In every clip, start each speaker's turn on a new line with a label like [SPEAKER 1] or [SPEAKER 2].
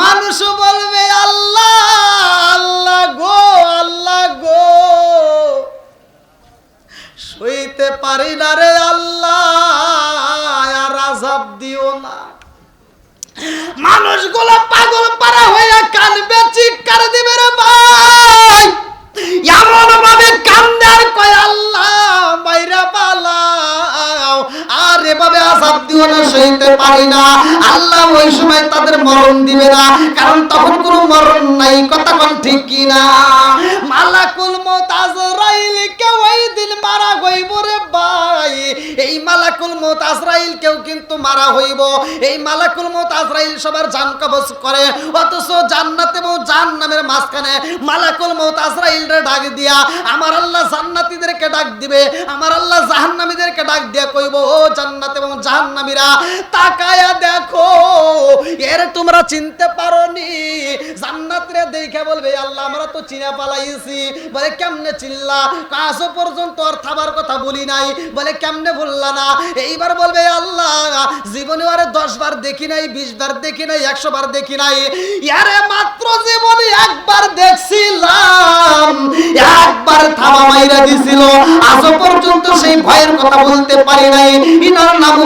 [SPEAKER 1] মানুষ বলবে, আল্লাহ আল্লাহ গো আল্লাহ গো। শুইতে পারি না রে আল্লাহ, আর আজাব দিও না। মানুষগুলো পাগল পারা হয়ে কানবে চিৎকার দিবে রে ভাই। আজাব দিও না, সইতে পারি না। আল্লাহ ওই সময় তাদের মরণ দিবে না, কারণ তখন কোনো মরণ নাই, কথা কোন ঠিক কি না মালাকুল মত আজরাইল কে ওই দিন মারা হইব রে ভাই। এই মালাকুল মত আজরাইল কেউ কিন্তু মারা হইব। এই মালাকুল মত আজরাইল সবার জান কবজ করে, অথচ জান্নাত এবং জাহান্নামের মাঝখানে মালাকুল মত আজরাইল রে ডাক দিয়া, আমার আল্লাহ জান্নাতীদেরকে ডাক দিবে, আমার আল্লাহ জাহান্নামীদেরকে ডাক দিয়া কইব, ও জান্নাত এবং জাহান্নামীরা, তাকায়া দেখো। এর তোমরা চিনতে পারোনি। জান্নাত রে দেখে বলবে, আল্লাহ, আমরা তো চিনা পালাইছি। বলে, কেমনে চিল্লা আজও পর্যন্ত আর থাবার কথা বলি নাই। বলে, কেমনে বললা না? এইবার বলবে, আল্লাহ জীবনে আরে দশ বার দেখি নাই, বিশ বার দেখি নাই, একশো বার দেখি নাই। ইয়ারে মাত্র জীবনে একবার দেখছিলাম। একবার থামা মাইরা দিছিল। আজও পর্যন্ত সেই ভয়ের কথা বলতে পারি নাই। ইনার নাম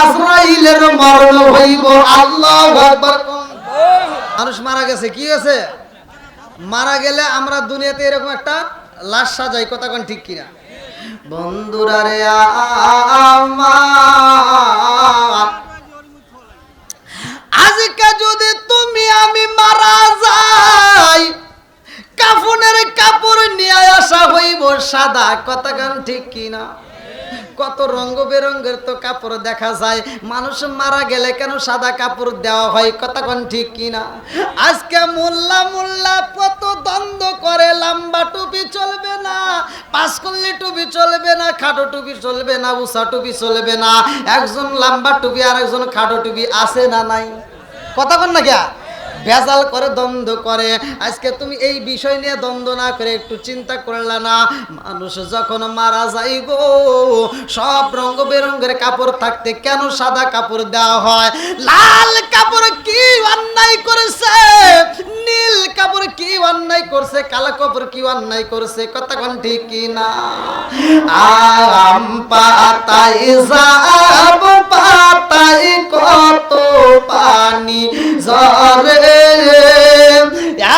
[SPEAKER 1] আজরাইলের মরণ হইব, আল্লাহু আকবার। মানুষ মারা গেছে, কি গেছে মারা গেলে আমরা দুনিয়াতে এরকম একটা লাশ সাজাই, কথা কোন ঠিক কিনা? বন্ধুরা রে আজকে যদি তুমি আমি মারা যাই, কাফনের কাপড় নিয়ে আসা হইব সাদা, কথা গান ঠিক কিনা? কত রঙ্গ বেরঙ্গের তো কাপড় দেখা যায়। মানুষ মারা গেলে কেন সাদা কাপড় দেওয়া হয়? কতক্ষণ ঠিক কিনা আজকে মোল্লা মোল্লা কত দ্বন্দ্ব করে, লম্বা টুপি চলবে না পাঁচ করলে টুপি চলবে না, খাটো টুপি চলবে না, উষা টুপি চলবে না। একজন লম্বা টুপি আর একজন খাটো টুপি আছে না নাই? কতক্ষণ না গিয়া? ভেজাল করে দ্বন্দ্ব করে। আজকে তুমি এই বিষয় নিয়ে দ্বন্দ্ব না করে একটু চিন্তা করলে না। মানুষ যখন মারা যায় গো সব রঙ বেরঙ্গের কাপড় থাকতে কেন সাদা কাপড় দেওয়া হয়? লাল কাপড় কি অন্যায় করেছে? নীল কাপড় কি অন্যায় করছে, কালো কাপড় কি অন্যায় করছে কতক্ষণ ঠিক কি না আম পাতাই যাব পাতাই কত পানি ঝরে।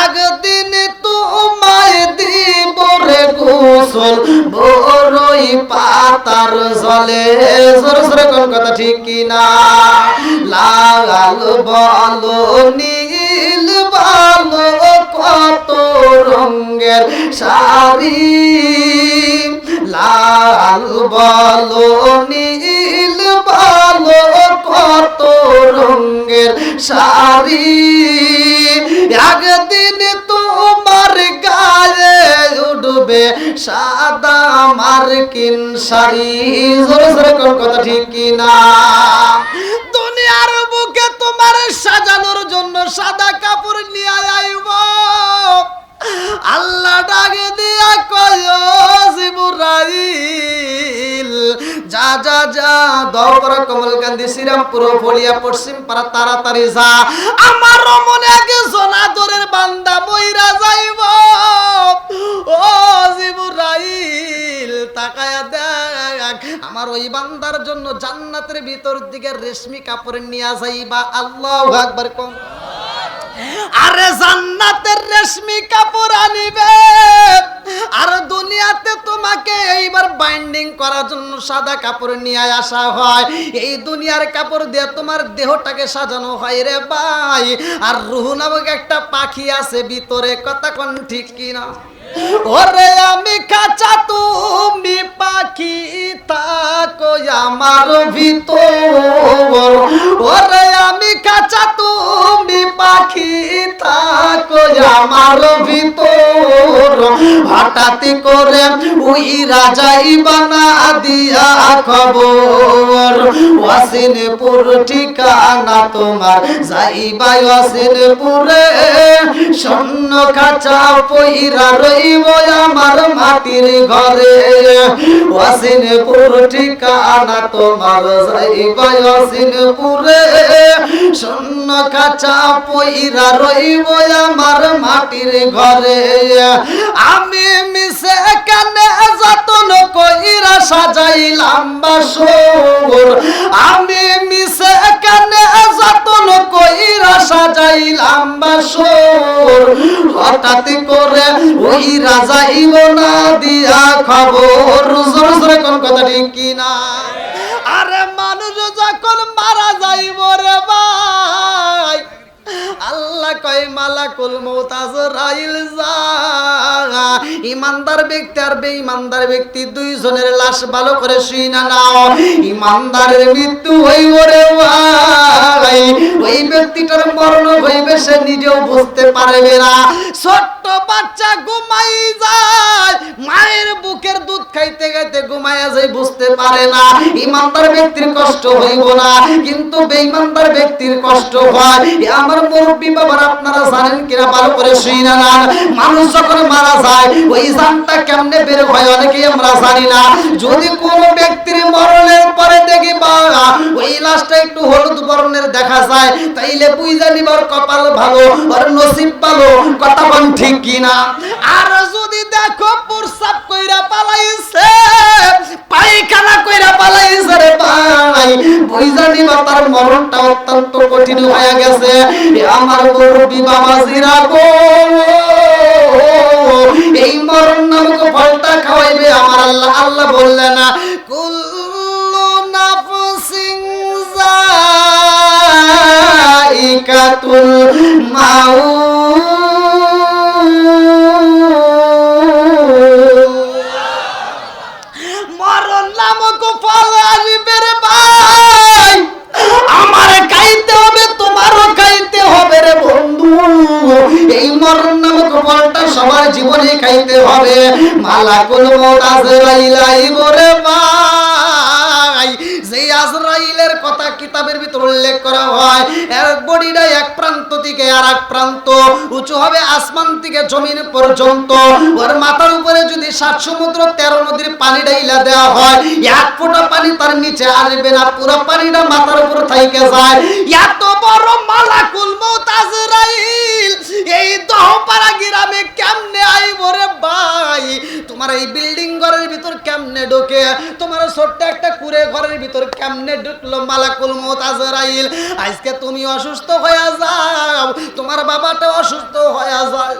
[SPEAKER 1] একদিন তোমায় দিব রে গোসল বড়ই পাতার জলে। জোরে জোরে কোন কথা ঠিক কিনা? লাল বলো শাড়ি, লাল বলো, নীল বলো, কত রঙের শাড়ি। একদিন তোমার গায়ে উঠবে সাদা মার্কিন শাড়ি। জোরে জোরে কোন কথা ঠিক কিনা? দুনিয়ার বুকে তোমার সাজানোর জন্য সাদা কাপড় নিয়ে আইব। আল্লাহ ডাকে দিয়া কয় জিবুরাইল, যা যা যা দৌড় কমলকান্দি শ্রীরামপুর ফলিয়া পশ্চিম পাড়া তাড়াতাড়ি যা। আমার মনে একজন আদরের বান্দা মইরা যাইব। ও জিবুরাইল, তাকায়া দেখ, আমার ওই বান্দার জন্য জান্নাতের ভিতর দিকে রেশমি কাপড় নিয়ে যাইবা। আল্লাহ আকবার, কম। আরে জান্নাতের রেশমি কাপড় আনিবে। আর দুনিয়াতে তোমাকে এইবার বাইন্ডিং করার জন্য সাদা কাপড় নিয়ে আসা হয়। এই দুনিয়ার কাপড় দিয়ে তোমার দেহটাকে সাজানো হয় রে ভাই। আর রুহু নামক একটা পাখি আছে ভিতরে, কথা কোন ঠিক কিনা? ওরে আমি কাঁচা তুমি পাখি তাকো আমার ভিতর। ওরে আমি কাঁচা তুমি পাখি তাকো আমার ভিতর। হঠাৎ করে ওই রাজাই বানা দিয়া খবর। ওয়াসিনপুর ঠিকানা তোমার, যাইবাই ওয়াসিনপুরে। স্বর্ণ কাঁচা পইরা রইব আমার মাটির ঘরে। ওয়াসিনপুর ঠিকানা তোমার, যাইবাই ওয়াসিনপুরে। স্বর্ণ কাঁচা পইরা রইব আমার মাটির ঘরে। আমি মিশে কানে যতন কইরা সাজাইলাম বাসর আমি মিশে কানে যতন কইরা সাজাইলাম বাসর হঠাৎ করে ওই রাজা না দিয়া খবর। জোর, জোরে কোন কথা ঠিক কিনা? আরে মানুষ যখন মারা যাইব রে ভাই কয় যা ইমানদার ব্যক্তি আর বেঈমানদার ব্যক্তি দুইজনের লাশ ভালো করে শুই না নাও। ইমানদারের মৃত্যু হইব রে ভাই। ওই ব্যক্তিটার মরণ হইবে সে নিজেও বুঝতে পারবে না। ছোট্ট বাচ্চা ঘুমাই যায় যায় পারে না। ইমানদার ব্যক্তির কষ্ট হইব না। কিন্তু বেঈমানদার ব্যক্তির কষ্ট হয়। আমার মুরব্বী বাবার আপনারা জানেন কিনা, ভালো করে শুই না মানুষ যখন মারা যায়, ওই জানটা কেমনে বের হয় অনেকেই আমরা জানি না। যদি কোন ব্যক্তির মরণের পরে দেখি বা ওই লাশটা একটু হলুদ বর্ণের দেখা যায়, তাইলে বুঝা নিবার কপাল ভালো, আর নসিব ভালো, কথা বল ঠিক কিনা? আর যদি দেখো প্রসাব কইরা পালাইছে পায়খানা কইরা পালাইছে রে ভাই। বুঝা নিবা তার মরণটা অত্যন্ত কঠিন হয়ে গেছে। আমার মুরব্বী বাবা জিরা গো, এই মরণ নামক ফলটা খাওয়াইবে আমার আল্লাহ। আল্লাহ বললেন না, কুল্লু নাফসিন যাইকাতুল মাউত। এই মরণ নামক ফলটা সবার জীবনে খাইতে হবে। মালাকুল মত আজরাইলাই আইব রে ভাই আজরাইলের কথা কিতাবের ভিতর উল্লেখ করা হয়, এর প্রান্ত থেকে আর এক প্রান্ত, উঁচু হবে আসমান থেকে জমিন পর্যন্ত। ওর মাথার উপরে যদি সাত সমুদ্র, তেরো নদীর পানি ডাইলা দেওয়া হয়, এক ফোঁটা পানি তার নিচে আসবে না, পুরো পানিটা মাথার উপর থাইকে যায়। এত বড় মালাকুল মৌত আজরাইল, এই দহপাড়া গ্রামে কেমনে আইব রে ভাই? তোমার এই বিল্ডিং ঘরের ভিতর কেমনে ঢোকে? তোমার ছোট্ট একটা কুড়ে ঘরের ভিতর কেমনে ঢুকলো মালাকুল মত আজরাইল? আজকে তুমি অসুস্থ হয়ে যাও তোমার বাবাটা অসুস্থ হয়ে যায়।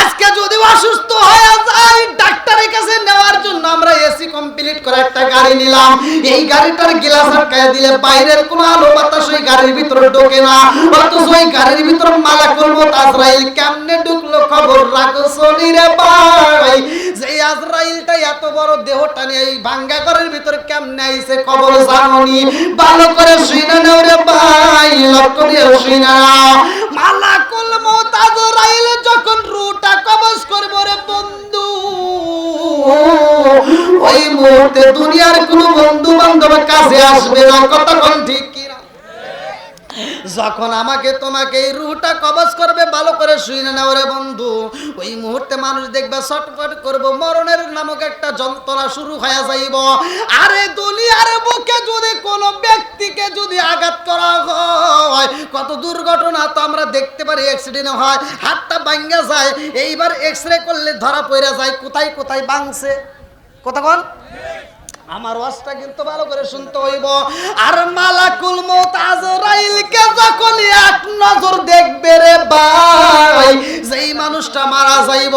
[SPEAKER 1] আজকে যদি অসুস্থ হয়ে যায়, ডাক্তারের কাছে নেওয়ার জন্য আমরা এসি কমপ্লিট করে একটা গাড়ি নিলাম। এই গাড়িটার গ্লাস আটকায় দিলে বাইরের কোনো আলো বাতাস ওই গাড়ির ভিতরে ঢোকে না। অথচ ওই গাড়ির ভিতর মালা করব আজরাইল কেমনে ঢুকলো খবর রাখো শনি রে ভাই। যে আজরাইলটা এত বড় দেহটা নিয়ে এই ভাঙ্গা ঘরের ভিতরে কেমনে আইছে খবর জাননি? ভালো করে শুনে নাও রে ভাই, লক্ষ্য দিয়ে শুনে নাও। মালাকুল মৌত আজরাইল যখন রুটা কবজ করব রে বন্ধু। ওই মুহূর্তে দুনিয়ার কোন বন্ধু বান্ধব কাছে আসবে না, কতক্ষণ ঠিক যখন আমাকে তোমাকে এই রুহটা কবজ করবে, ভালো করে শুনে নাও রে বন্ধু। ওই মুহূর্তে মানুষ দেখবে ছটফট করব, মরণের নামক একটা যন্ত্রণা শুরু হয়ে যাইব। আরে দুনিয়ার বুকে যদি কোনো ব্যক্তিকে যদি আঘাত করা হয়, কত দুর্ঘটনা তো আমরা দেখতে পারি অ্যাক্সিডেন্ট হয়, হাতটা ভাঙ্গা যায়, এইবার এক্স রে করলে ধরা পড়ে যায়, কোথায় কোথায় ভাঙছে? কতক্ষণ আমার ওয়াজটা কিন্তু ভালো করে শুনতে হইব। আর মালাকুল মৌত আজরাইলকে যখন এক নজর দেখবে রে ভাই, যেই মানুষটা মারা যাইব,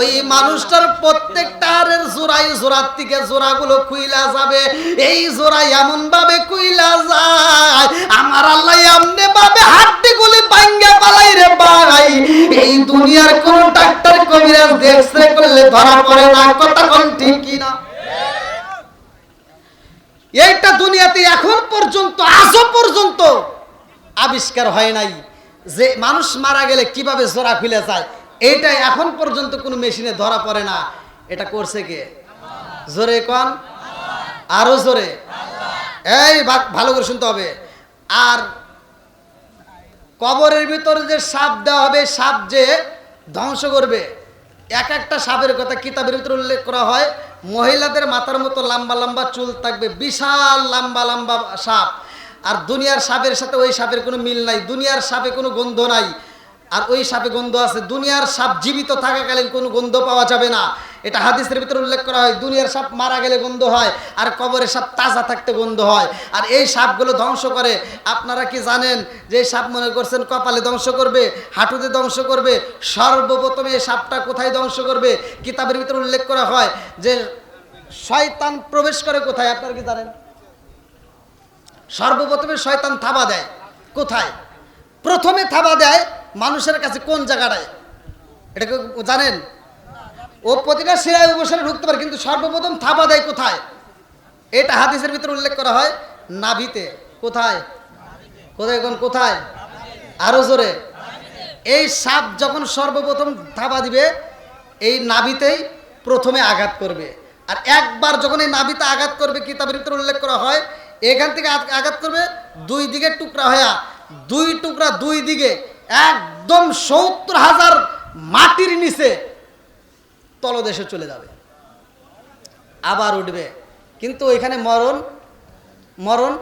[SPEAKER 1] ওই মানুষটার প্রত্যেকটা হাড়ের জোড়াই জোড়ার থেকে জোড়াগুলো কুইলা যাবে। এই জোড়া এমন ভাবে কুইলা যায়, আমার আল্লাহ এমনি ভাবে হাড্ডিগুলি ভাঙ্গা পালাই রে ভাই। এই দুনিয়ার কোন ডাক্তার কবিরাজ দেখছে করলে ধরা পড়ে না, কথা কোন ঠিক কিনা? এইটা দুনিয়াতে এখন পর্যন্ত, আজও পর্যন্ত আবিষ্কার হয় নাই যে মানুষ মারা গেলে কীভাবে জোড়া খুলে যায়। এইটা এখন পর্যন্ত কোনো মেশিনে ধরা পড়ে না। এটা করছে কে? জোরে কন। আরও জোরে। এই ভালো করে শুনতে হবে। আর কবরের ভিতরে যে সাপ দেওয়া হবে, সাপ যে ধ্বংস করবে, এক একটা সাপের কথা কিতাবের ভিতরে উল্লেখ করা হয়। মহিলাদের মাথার মতো লম্বা লম্বা চুল থাকবে, বিশাল লম্বা লম্বা সাপ। আর দুনিয়ার সাপের সাথে ওই সাপের কোনো মিল নাই, দুনিয়ার সাপে কোনো গন্ধ নাই। আর ওই সাপে গন্ধ আছে, দুনিয়ার সাপ জীবিত থাকাকালীন কোনো গন্ধ পাওয়া যাবে না। এটা হাদিসের ভিতরে উল্লেখ করা হয়, দুনিয়ার সাপ মারা গেলে গন্ধ হয়, আর কবরের সাপ তাজা থাকতে গন্ধ হয়। আর এই সাপগুলো ধ্বংস করে, আপনারা কি জানেন যে সাপ মনে করছেন কপালে ধ্বংস করবে, হাঁটুতে ধ্বংস করবে, সর্বপ্রথমে এই সাপটা কোথায় ধ্বংস করবে? কিতাবের ভিতরে উল্লেখ করা হয় যে শয়তান প্রবেশ করে কোথায়? আপনারা কি জানেন? সর্বপ্রথমে শয়তান থাবা দেয়। কোথায়? প্রথমে থাবা দেয় মানুষের কাছে কোন জায়গাটায়? এটা জানেন? ও প্রতিটা শিরায় অবসরে ঢুকতে পারে, কিন্তু সর্বপ্রথম থাবা দেয় কোথায়? এটা হাদিসের ভিতরে উল্লেখ করা হয়, নাভিতে। কোথায়? কোথায় কোন? কোথায়? আরও জোরে। এই সাপ যখন সর্বপ্রথম থাবা দিবে, এই নাভিতেই প্রথমে আঘাত করবে। আর একবার যখন এই নাভিতে আঘাত করবে, কিতাবের ভিতরে উল্লেখ করা হয়, এখান থেকে আঘ- আঘাত করবে দুই দিকে টুকরা হয়ে দুই টুকরা দুই দিকে, একদম সত্তর হাজার মাটির নিচে তলদেশে চলে যাবে। আবার উঠবে। কিন্তু ওইখানে মরণ মরণ,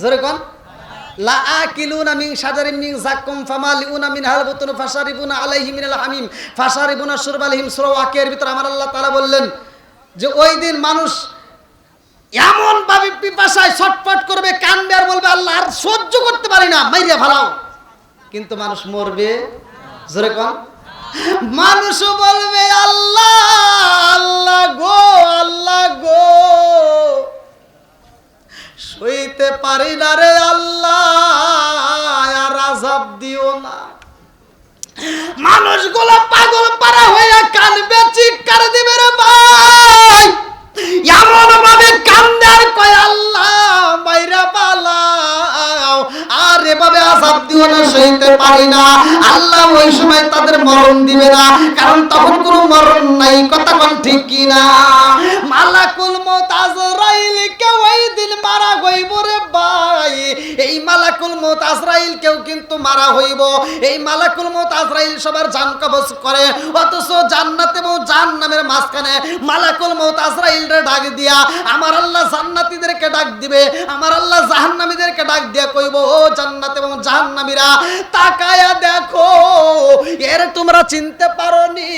[SPEAKER 1] জোরে কন। ওই দিন মানুষ এমন করবে আর বলবে, আল্লাহ, আর সহ্য করতে পারি না মাইরিয়া ভালাও কিন্তু মানুষ মরবে, জোরে কন। মানুষও বলবে, আল্লাহ আল্লাহ গো আল্লাহ গো। সইতে পারি না রে আল্লাহ, আর আজাব দিও না। মানুষগুলো পাগল পারা হয়ে কানবে, চিৎকার দিবে রে ভাই। এমন ভাবে কান্দে এভাবে আজাব দিও না, সইতে পারি না। আল্লাহ ওই সময় তাদের মরণ দিবে না, কারণ তখন কোনো মরণ নাই, কথা কোন ঠিক কি না? মালাকুল মত আজরাইল কেউ ওই দিন মারা গইব রে ভাই। এই মালাকুল মত আজরাইল কেউ কিন্তু মারা হইব। এই মালাকুল মত আজরাইল সবার জান কবজ করে, অথচ জান্নাত এবং জাহান্নামের মাঝখানে মালাকুল মত আজরাইল রে ডাক দিয়া, আমার আল্লাহ জান্নাতীদেরকে ডাক দিবে, আমার আল্লাহ জাহান্নামীদেরকে ডাক দিয়া কইব, ও জান্নাত এবং জাহান্নামীরা, তাকায়া দেখো, এর তোমরা চিনতে পারোনি।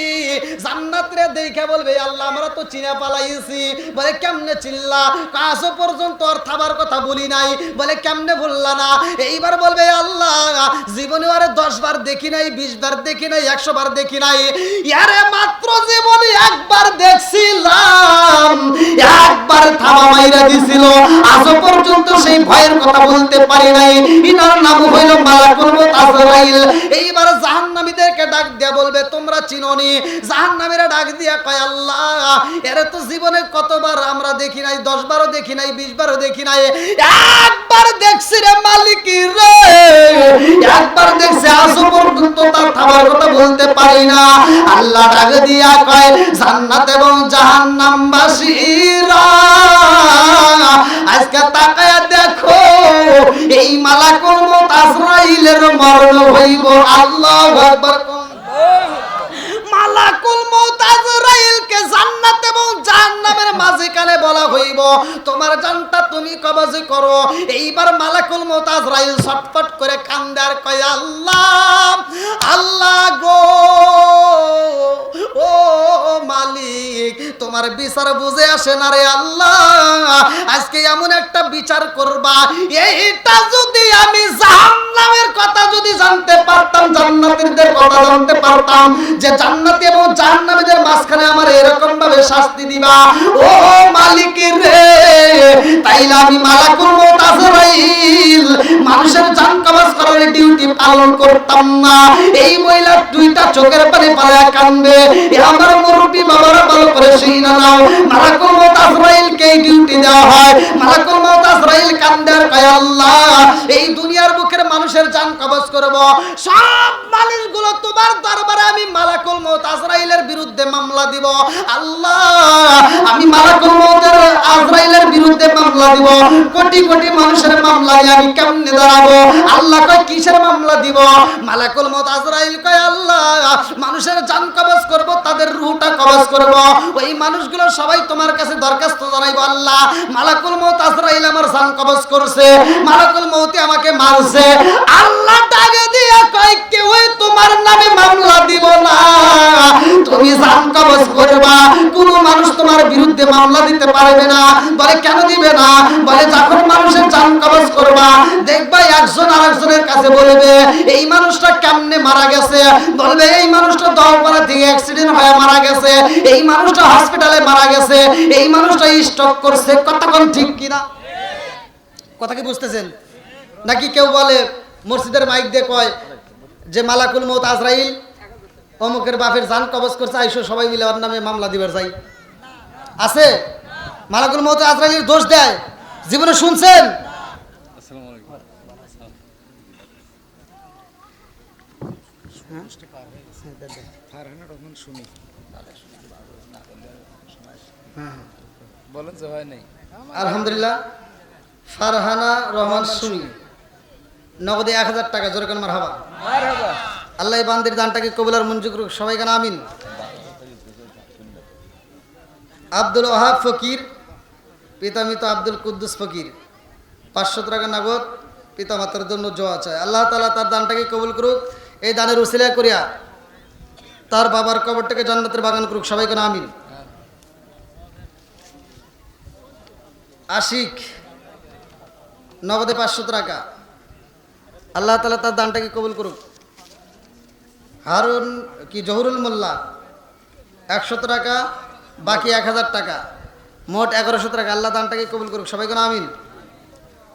[SPEAKER 1] জান্নাত রে দেখে বলবে, আল্লাহ, আমরা তো চিনে পালাইছি। বলে, কেমনে চিল্লা কাজও পর্যন্ত আর থাবার কথা বলি নাই। বলে, কেমনে বললা না? এইবার বলবে, আল্লাহ, জীবনে আরে দশ বার দেখি নাই, বিশ বার দেখি নাই, একশো বার দেখি নাই। ইয়ারে মাত্র জীবনে একবার দেখছিলাম একবার থামা মাইরা দিছিল। আজও পর্যন্ত সেই ভয়ের কথা বলতে পারি নাই। ইনার নাম হইল মালাকুল মউত এইবার জাহান্নামীদেরকে ডাক দিয়া বলবে, তোমরা চিনোনি? জাহান্নামীরা ডাক দিয়া কয়, আল্লাহ, এর তো জীবনে কতবার আমরা দেখি নাই দশ বারও দেখি নাই বিশ বারও দেখি নাই। একবার দেখছি রে মালিক রে। একবার দেখছি, আজও পর্যন্ত তার থামার কথা বলতে পারি না। আল্লাহ ডাক দিয়া কয়, জান্নাত এবং জাহান্নামবাসীরা আজকে তাকায় দেখো, এই মালাকুল মত আজরাইলের মরণ হইব। আল্লাহু আকবার। মালাকুল মউত আজরাইলকে জান্নাত জাহান্নামের মাঝখানে বলা হইব, তোমার জানটা তুমি কবজ করো। এইবার মালাকুল মউত আজরাইল ছটফট করে কান্দে আর কয়, আল্লাহ আল্লাহ গো, ও মালিক, তোমার বিচার বুঝে আসে না রে আল্লাহ। আজকে এমন একটা বিচার করবা, এইটা যদি আমি জাহান্নামের কথা যদি জানতে পারতাম, জান্নাতীদের কথা জানতে পারতাম, যে জান্নাতি এবং জাহান্নামীদের মাঝখানে আমার এরকম ভাবে শাস্তি দিবা ও মালিক রে তাইলে আমি মালাকুল মোতাজরাইল মানুষের জান ডিউটি পালন করতাম না। এই মহিলা দুইটা চোখের পানি পালা কান্দে। আমার মুরব্বী বাবারা ভালো করে শুই না নাও মালাকুল মউত আজরাইলকে ডিউটি দেওয়া হয়। মালাকুল মউত আজরাইল কান্দে আর কয় আল্লাহ। এই দুনিয়ার বুকের মানুষের জান কবজ করব। সব মানুষগুলো তোমার দরবারে আমি মালাকুল মউত আজরাইলের বিরুদ্ধে মামলা দিব। আল্লাহ, আমি মালাকুল মউতের আজরাইলের বিরুদ্ধে মামলা দিব। কোটি কোটি মানুষের মামলায় আমি কেমনে দাঁড়াবো? আল্লাহ কয় কিসের মামলা দিব। মালাকুল মউত আজরাইল কয়, আল্লাহ, মানুষের জান কবজ করব, তাদের রুহটা কবজ করব। ওই মানুষগুলো সবাই তোমার কাছে দরখাস্ত জানাইবো, আল্লাহ, মালাকুল মউত আজরাইল আমার জান কবজ করছে। মালাকুল মউতে আমাকে মারছে। আল্লাহ ডাকে দিয়ে কয় কেউ তোমার নামে মামলা দিব না। তুমি জান কবজ করবা কোন মানুষ তোমার বিরুদ্ধে মামলা দিতে পারবে না। বলে, কেন দিবে না? বলে, যখন মানুষের জান কবজ করবা, দেখবা একজন আরেকজনের কাছে বলবে, এই মানুষটা কেমনে মারা গেছে? বলবে, এই মানুষটা দলপাড়া থেকে অ্যাক্সিডেন্ট হয়ে মারা গেছে। এই মানুষটা হসপিটালে মারা গেছে। এই মানুষটা স্ট্রোক করছে। কতক্ষণ ঠিক কিনা? কথা কি বুঝতেছেন? নাকি কেউ বলে, মসজিদের মাইক দিয়ে কয় যে, মালাকুল মৌত আজরাইল অমুকের বাপের জান কবজ করছে আইসো সবাই মিলে ওর নামে মামলা দিবার যাই। আছে? মালাকুল মৌত আজরাইলের দোষ দেয়। জীবনে শুনছেন? আলহামদুলিল্লাহ ফারহানা রহমান সুমি নগদে এক হাজার টাকা জোরে কেন হাবা
[SPEAKER 2] মারহাবা।
[SPEAKER 1] আল্লাহ বান্দির দানটাকে কবুলার মঞ্জুর করুক সবাই কেন আমিন। আব্দুল ওহাব ফকির পিতা পিতামিত আব্দুল কুদ্দুস ফকির। পাঁচশো টাকা নগদ পিতামাতার জন্য জোয়া চায় আল্লাহ তালা তার দানটাকে কবুল করুক এই দানের উসিলা করিয়া তার বাবার কবরটাকে জান্নাতের বাগান করুক সবাই কেন আমিন। আশিক নগদে পাঁচশো টাকা। আল্লাহ তালা তার দানটাকে কবুল করুক। হারুন কি জহুরুল মোল্লা, একশত টাকা, বাকি এক হাজার টাকা, মোট এগারোশো টাকা, আল্লাহ দানটাকে কবুল করুক। সবাই কোনো আমিন।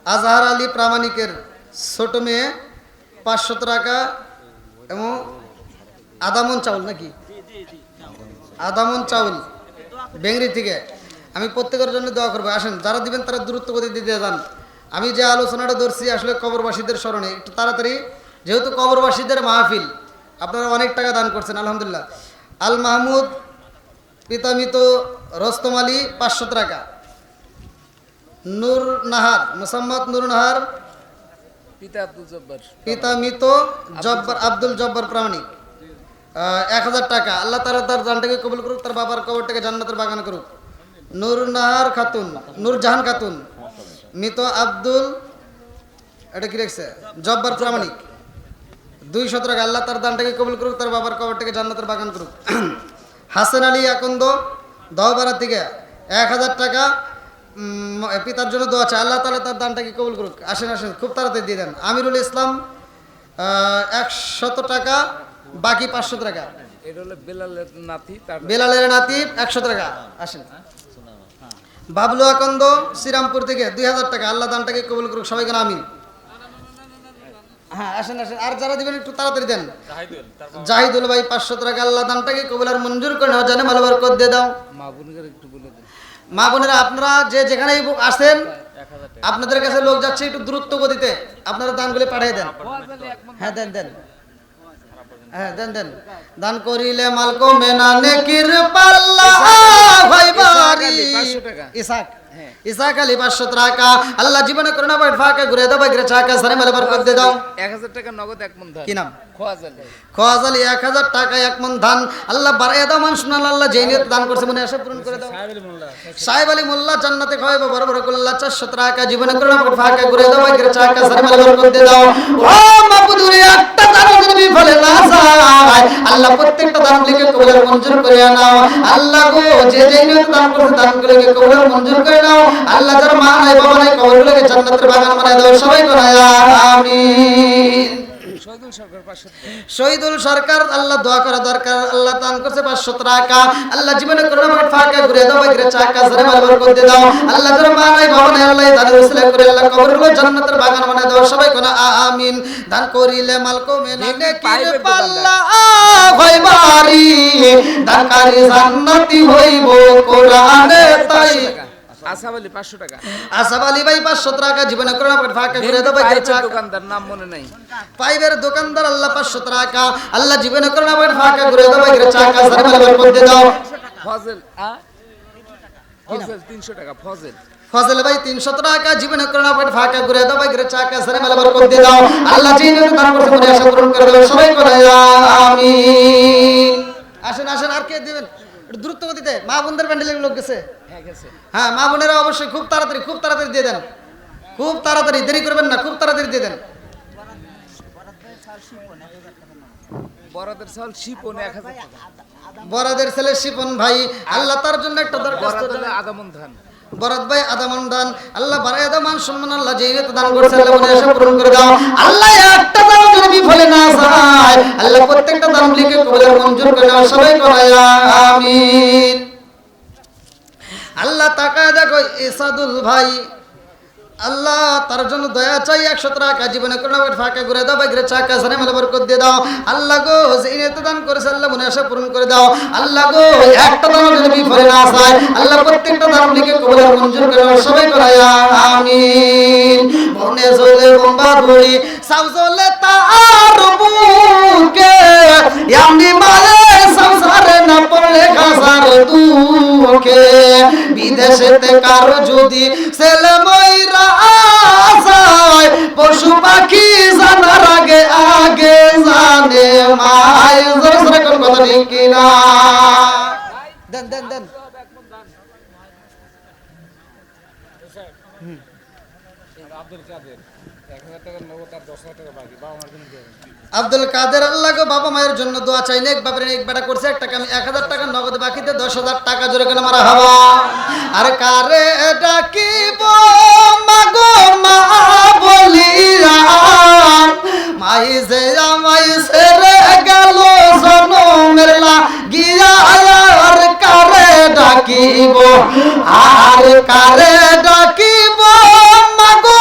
[SPEAKER 1] আজহার আলী প্রামাণিকের ছোট মেয়ে, পাঁচশত টাকা এবং আদামন চাউল নাকি? আদামন চাউল বেঙ্গরি থেকে। আমি প্রত্যেকের জন্য দোয়া করব। আসেন, যারা দিবেন তারা দূরত্ব গতি দিতে যান। আমি যে আলোচনাটা ধরছি আসলে কবরবাসীদের স্মরণে একটু তাড়াতাড়ি যেহেতু কবরবাসীদের মাহফিল আপনারা অনেক টাকা দান করছেন আলহামদুলিল্লাহ। আল মাহমুদ পিতামিত রস্তম আলী পাঁচশো টাকা। নূর নাহার মোসাম্মদ নূর নাহার
[SPEAKER 2] পিতা আব্দুল জব্বার।
[SPEAKER 1] পিতা মৃত জব্বার আব্দুল জব্বার প্রামাণিক। এক হাজার টাকা। আল্লাহ তারা তার জানটাকে কবুল করুক তার বাবার কবরটাকে জান্নাতের বাগান করুক। নূর নাহার খাতুন নূর জাহান খাতুন। মৃত আব্দুল এটা কি রেখেছে? জব্বার প্রামাণিক। দুই শত টাকা আল্লাহ তার দানটাকে কবুল করুক তার বাবার কবরটাকে জান্নাতের বাগান করুক। হাসান আলী আকন্দ দহবারা থেকে এক হাজার টাকা পিতার জন্য দোয়া চাই আল্লাহ তালা তার দানটাকে কবুল করুক। আসেন আসেন খুব তাড়াতাড়ি দিয়ে দেন। আমিরুল ইসলাম একশত টাকা বাকি পাঁচশো টাকা।
[SPEAKER 2] বেলালের নাতি
[SPEAKER 1] একশো টাকা। আসেন। বাবলু আকন্দ শ্রীরামপুর থেকে দুই হাজার টাকা। আল্লাহ দানটাকে কবুল করুক সবাইকে আমিন। হ্যাঁ আসেন আসেন। আর যারা দিবেন একটু তাড়াতাড়ি দেন। জাহিদুল ভাই পাঁচশো টাকা আল্লাহ দানটাকে কবুল আর মঞ্জুর করে নেওয়া জানে মালবার কর দিয়ে দাও।
[SPEAKER 2] মা বোনকে একটু বলে দেন।
[SPEAKER 1] মা বোনেরা আপনারা যে যেখানেই আসেন আপনাদের কাছে লোক যাচ্ছে একটু দ্রুত গতিতে। আপনারা দানগুলি পাঠিয়ে দেন। হ্যাঁ দেন দেন। হ্যাঁ দেন দেন। দান করিলে মাল কমে না নেকির পাল্লা ভাই বাড়ি। ইসাক। ইসাক আলী পাঁচশো টাকা আল্লাহ জীবনে করোনা বাই ফাঁকা ঘুরে দাও বাইরে চাকা সারে মেলে বার দিয়ে দাও।
[SPEAKER 2] এক হাজার টাকা নগদ এক মন ধান।
[SPEAKER 1] কি নাম?
[SPEAKER 2] খোয়া জালে
[SPEAKER 1] খোয়াজ আলী এক হাজার টাকা এক মন ধান। আল্লাহ বাড়াইয়া দাও শুনাল আল্লাহ যেই নিয়ত দান করছে মনে আসে পূরণ করে দাও। সাহেব আলী মোল্লা। জান্নাতে খাওয়াইবো বড় বড় করল্লা চারশো টাকা। জীবনে করোনা বাই ফাঁকা ঘুরে দাও বাইরে চাকা সারে মেলে বার দিয়ে দাও। ও মাপুদুরি একটা দান যদি বিফলে না যায়। আল্লাহ প্রত্যেকটা দান লিখে কবুল মঞ্জুর করে নাও। আল্লাহ গো যে যে নিয়ত দান করছে দান করে কবুল মঞ্জুর করে নাও। আল্লাহ যার মা নাই বাবা নাই কবরগুলোকে জান্নাতের বাগান বানায় দাও। সবাই করে আমিন।
[SPEAKER 2] শহীদুল সরকার
[SPEAKER 1] আল্লাহ দোয়া করা দরকার। আল্লাহ দান করছে পাঁচশো টাকা। আল্লাহ জীবনে করোনা ফাঁকা ঘুরে দাও বাইরে চাকা ধরে মালবার করতে দাও। আল্লাহ যারা মা নাই বাবা নাই আল্লাহ দানের উসলে করে আল্লাহ কবরগুলো জান্নাতের বাগান বানায় দাও। সবাই কোন আমিন। দান করিলে মাল কমে না
[SPEAKER 2] এমনি
[SPEAKER 1] পাল্লা হয় বাড়ি। দাকারি জান্নাতি হইব কোরআনে তাই।
[SPEAKER 2] আসাম আলী পাঁচশো টাকা।
[SPEAKER 1] আসাব আলী ভাই পাঁচশো টাকা জীবনে করোনা বাট ফাঁকা ঘুরে দাও বাইরে
[SPEAKER 2] দোকানদার নাম মনে নাই।
[SPEAKER 1] পাইবের দোকানদার আল্লাহ পাঁচশো টাকা। আল্লাহ জীবনে করোনা বাইরে ফাঁকা ঘুরে দাও বাইরে চাকা ধরে মালবার দাও
[SPEAKER 2] ফজল আ? ফজল তিনশো টাকা ফজল।
[SPEAKER 1] ফজল ভাই তিনশো টাকা জীবনে করোনা বাইরে ফাঁকা ঘুরে দাও বাইরে চাকা ধরে মালবার দাও আল্লাহ যে নিয়ত দান আশা পূরণ করে দাও সবাই করে আমিন। আসেন আসেন আর কে দিবেন? দ্রুত গতিতে মা বোনদের প্যান্ডেলের লোক গেছে।
[SPEAKER 2] হ্যাঁ
[SPEAKER 1] হ্যাঁ মা বোনেরা অবশ্যই খুব তাড়াতাড়ি খুব তাড়াতাড়ি দিয়ে দেন। খুব তাড়াতাড়ি দেরি করবেন না খুব তাড়াতাড়ি দিয়ে দেন।
[SPEAKER 2] বড়দের চাল শিপনে এক হাজার
[SPEAKER 1] বরাদের ছেলে শিপন ভাই আল্লাহ তার জন্য একটা
[SPEAKER 2] দরকার আদামন ধান।
[SPEAKER 1] বরাদ ভাই আদামান দান আল্লাহ বারায় আদামান সম্মান আল্লাহ যে দান করছে আল্লাহ মনে আশা পূরণ করে দাও। আল্লাহ একটা দান যদি বিফলে না যায় আল্লাহ প্রত্যেকটা দান লিখে কবলে মঞ্জুর করে দাও সবাই করায় আমিন। আল্লাহ তাকায় দেখো ইসাদুল ভাই আল্লাহ, তার জন্য দয়া চাই একশো টাকা জীবনে কোনো ফাঁকা করে দাও, বাইরে চাকা সানে মেলে বরকত দিয়ে দাও। আল্লাহ গো নেতা দান করেছে, আল্লাহ মনে আশা পূরণ করে দাও। আল্লাহ গো, একটা দান যদি বিফলে না যায় আল্লাহ প্রত্যেকটা দান লিখে কবলে মঞ্জুর করে সবাই করায় আমিন। মনে জলে বোম্বা ধরি সাউ জলে তার বুকে এমনি মালে না পড়লে খাসার দুঃখে। বিদেশেতে কারও যদি ছেলে ময়রা যায়, পশু পাখি জানার আগে আগে জানে মায় কথা ঠিক কিনা? দেন দেন দেন আব্দুল কাদের আল্লাহ বাবা মায়ের জন্য দোয়া নেক বেটা করছে, একটা আমি এক হাজার টাকা, নগদ দশ হাজার টাকা জোরে কেন মারা আর কারে ডাকিব মাগো মা মাই গেল গিয়া আর কারে ডাকিব, আর কারে ডাকিব মাগো